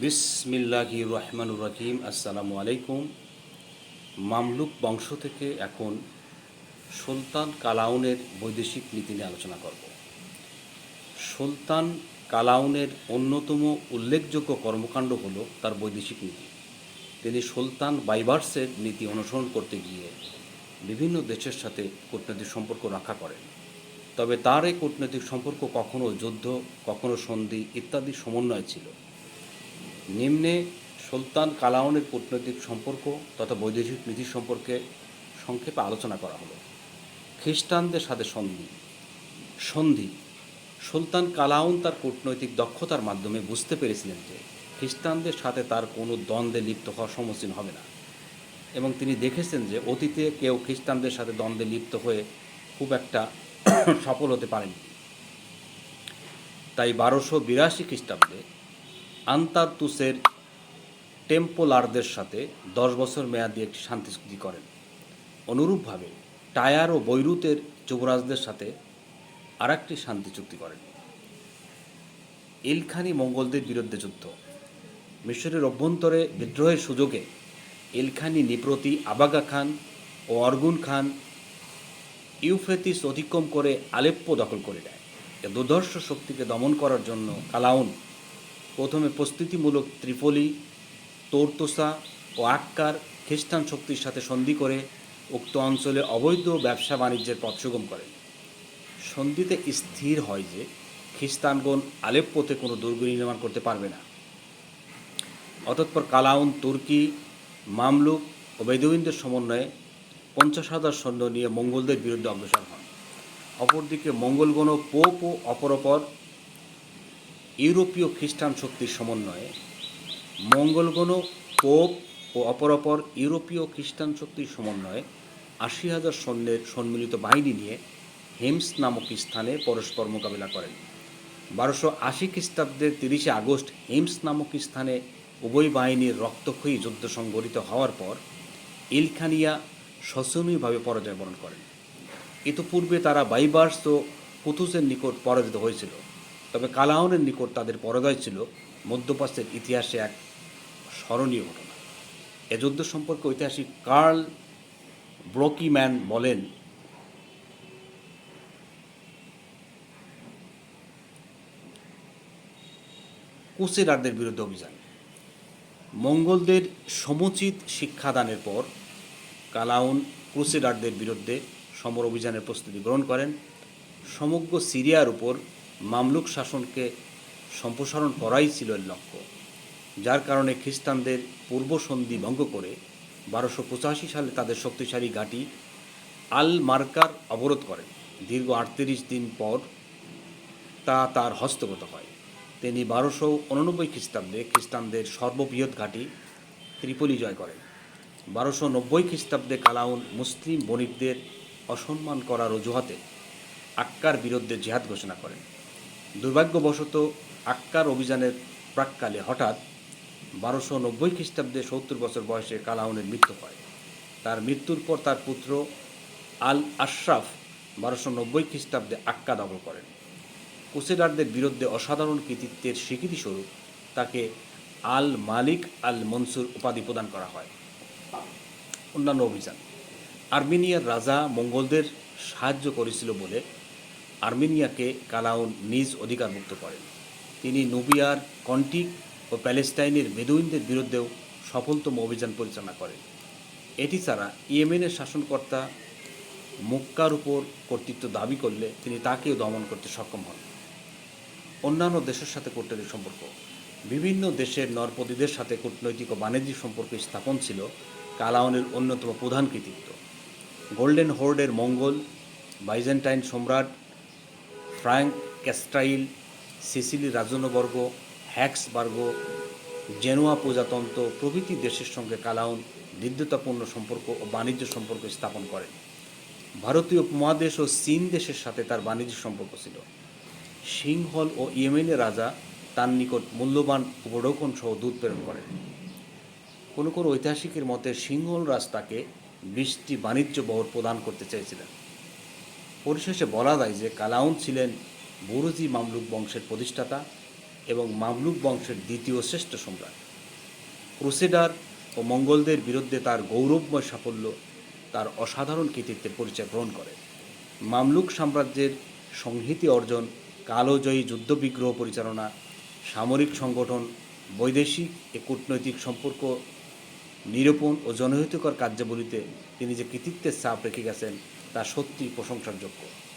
বিসমিল্লাহি রহমানুর রহিম, আসসালামু আলাইকুম। মামলুক বংশ থেকে এখন সুলতান কালাউনের বৈদেশিক নীতি নিয়ে আলোচনা করব। সুলতান কালাউনের অন্যতম উল্লেখযোগ্য কর্মকাণ্ড হল তার বৈদেশিক নীতি। তিনি সুলতান বাইবার্সের নীতি অনুসরণ করতে গিয়ে বিভিন্ন দেশের সাথে কূটনৈতিক সম্পর্ক রক্ষা করেন। তবে তার এই কূটনৈতিক সম্পর্ক কখনো যুদ্ধ, কখনো সন্ধি ইত্যাদি সমন্বয় ছিল। নিম্নে সুলতান কালাউনের কূটনৈতিক সম্পর্ক তথা বৈদেশিক নীতি সম্পর্কে সংক্ষেপে আলোচনা করা হলো। খ্রিস্টানদের সাথে সন্ধি। সন্ধি। সুলতান কালাউন তার কূটনৈতিক দক্ষতার মাধ্যমে বুঝতে পেরেছিলেন যে খ্রিস্টানদের সাথে তার কোনো দ্বন্দ্বে লিপ্ত হওয়ার সম্মুখীন হবে না। এবং তিনি দেখেছেন যে অতীতে কেউ খ্রিস্টানদের সাথে দ্বন্দ্বে লিপ্ত হয়ে খুব একটা সফল হতে পারেনি তাই বারোশো বিরাশি খ্রিস্টাব্দে আন্তার্তুসের টেম্পোলারদের সাথে দশ বছর মেয়াদি একটি শান্তি চুক্তি করেন। অনুরূপভাবে টায়ার ও বৈরুতের যুবরাজদের সাথে আর একটি শান্তি চুক্তি করেন। ইলখানি মঙ্গলদের বিরুদ্ধে যুদ্ধ। মিশরের অভ্যন্তরে বিদ্রোহের সুযোগে ইলখানি নিপ্রতি আবাগা খান ও অর্গুন খান ইউফ্রেতিস অতিক্রম করে আলেপ্পো দখল করে নেয়। দুর্ধর্ষ শক্তিকে দমন করার জন্য কালাউন প্রথমে প্রস্তুতিমূলক ত্রিপলি তোর্তোসা ও আক্কার খ্রিস্টান শক্তির সাথে সন্ধি করে উক্ত অঞ্চলে অবৈধ ব্যবসা বাণিজ্যের পথ সুগম করেন সন্ধিতে স্থির হয় যে খ্রিস্টানগণ আলেপ্পোতে কোনো দুর্গ নির্মাণ করতে পারবে না। অতঃপর কালাউন, তুর্কি, মামলুক ও বেদুইনদের সমন্বয়ে পঞ্চাশ হাজার সৈন্য নিয়ে মঙ্গলদের বিরুদ্ধে অগ্রসর হন। অপরদিকে মঙ্গলগণ পোপ ও অপরপর ইউরোপীয় খ্রিস্টান শক্তির সমন্বয়ে মঙ্গলগণ পোপ ও অপরপর ইউরোপীয় খ্রিস্টান শক্তির সমন্বয়ে আশি হাজার সৈন্যের সম্মিলিত বাহিনী নিয়ে হেমস নামক স্থানে পরস্পর মোকাবিলা করেন। বারোশো আশি খ্রিস্টাব্দের তিরিশে আগস্ট হেমস নামক স্থানে উভয় বাহিনীর রক্তক্ষয়ী যুদ্ধ সংঘটিত হওয়ার পর ইলখানিয়া শোচনীয়ভাবে পরাজয় বরণ করেন। ইতোপূর্বে তারা বাইবার্স ও কুতুসের নিকট পরাজিত হয়েছিল। তবে কালাউনের নিকট তাদের পরাজয় ছিল মধ্যপ্রাচ্যের ইতিহাসে এক স্মরণীয় ঘটনা। এ যুদ্ধ সম্পর্কে ঐতিহাসিক কার্ল ব্রকিম্যান বলেন, কুসেরারদের বিরুদ্ধে অভিযান। মঙ্গলদের সমুচিত শিক্ষাদানের পর কালাউন ক্রুসেডারদের বিরুদ্ধে সমর অভিযানের প্রস্তুতি গ্রহণ করেন। সমগ্র সিরিয়ার উপর মামলুক শাসনকে সম্প্রসারণ করাই ছিল এর লক্ষ্য, যার কারণে খ্রিস্টানদের পূর্ব সন্ধি ভঙ্গ করে বারোশো পঁচাশি সালে তাদের শক্তিশালী ঘাঁটি আল মার্কার অবরোধ করেন। দীর্ঘ আটত্রিশ দিন পর তা তার হস্তগত হয়। তিনি বারোশো উননব্বই খ্রিস্টাব্দে খ্রিস্টানদের সর্ববৃহৎ ঘাঁটি ত্রিপলি জয় করেন। বারোশো নব্বই খ্রিস্টাব্দে কালাউন মুসলিম বণিকদের অসম্মান করার অজুহাতে আক্কার বিরুদ্ধে জেহাদ ঘোষণা করেন। দুর্ভাগ্যবশত আক্কার অভিযানের প্রাককালে হঠাৎ বারোশো নব্বই খ্রিস্টাব্দে সত্তর বছর বয়সে কালাউনের মৃত্যু হয়। তার মৃত্যুর পর তার পুত্র আল আশরাফ বারোশো নব্বই খ্রিস্টাব্দে আক্কা দখল করেন। কুসেডারদের বিরুদ্ধে অসাধারণ কৃতিত্বের স্বীকৃতিস্বরূপ তাকে আল মালিক আল মনসুর উপাধি প্রদান করা হয়। অন্যান্য অভিযান, আর্মেনিয়ার রাজা মঙ্গলদের সাহায্য করেছিল বলে আর্মেনিয়াকে কালাউন নিজ অধিকারমুক্ত করেন। তিনি নুবিয়ার কন্টিক ও প্যালেস্টাইনের বেদুইনদের বিরুদ্ধেও সফলতম অভিযান পরিচালনা করেন। এটি ছাড়া ইয়েমেনের শাসনকর্তা মুক্কার উপর কর্তৃত্ব দাবি করলে তিনি তাকেও দমন করতে সক্ষম হন। অন্যান্য দেশের সাথে কূটনৈতিক সম্পর্ক। বিভিন্ন দেশের নরপতিদের সাথে কূটনৈতিক ও বাণিজ্যিক সম্পর্ক স্থাপন ছিল কালাউনের অন্যতম প্রধান কৃতিত্ব। গোল্ডেন হোর্ডের মঙ্গল, বাইজেন্টাইন সম্রাট ফ্রাঙ্ক ক্যাস্টাইল সিসিলি রাজন্যবর্গ হ্যাক্সবার্গ জেনোয়া প্রজাতন্ত্র, প্রভৃতি দেশের সঙ্গে কালাউন হৃদ্যতাপূর্ণ সম্পর্ক ও বাণিজ্য সম্পর্ক স্থাপন করেন ভারতীয় উপমহাদেশ ও চীন দেশের সাথে তার বাণিজ্য সম্পর্ক ছিল। সিংহল ও ইয়েমেনের রাজা তার নিকট মূল্যবান উপঢৌকন সহ দুধ প্রেরণ করেন। কোনো কোনো ঐতিহাসিকের মতে সিংহল রাজ তাকে বৃষ্টি বাণিজ্য বহর প্রদান করতে চেয়েছিলেন। পরিশেষে বলা যায় যে কালাউন ছিলেন বুরুজি মামলুক বংশের প্রতিষ্ঠাতা এবং মামলুক বংশের দ্বিতীয় শ্রেষ্ঠ সম্রাট। ক্রুসেডার ও মঙ্গলদের বিরুদ্ধে তার গৌরবময় সাফল্য, তার অসাধারণ কৃতিত্বের পরিচয় গ্রহণ করে। মামলুক সাম্রাজ্যের সংহতি অর্জন, কালোজয়ী যুদ্ধবিগ্রহ পরিচালনা, সামরিক সংগঠন, বৈদেশিক এ কূটনৈতিক সম্পর্ক, নিরূপণ ও জনহিতকর কার্যাবলীতে তিনি যে কৃতিত্বের ছাপ রেখে গেছেন তা সত্যি প্রশংসার যোগ্য।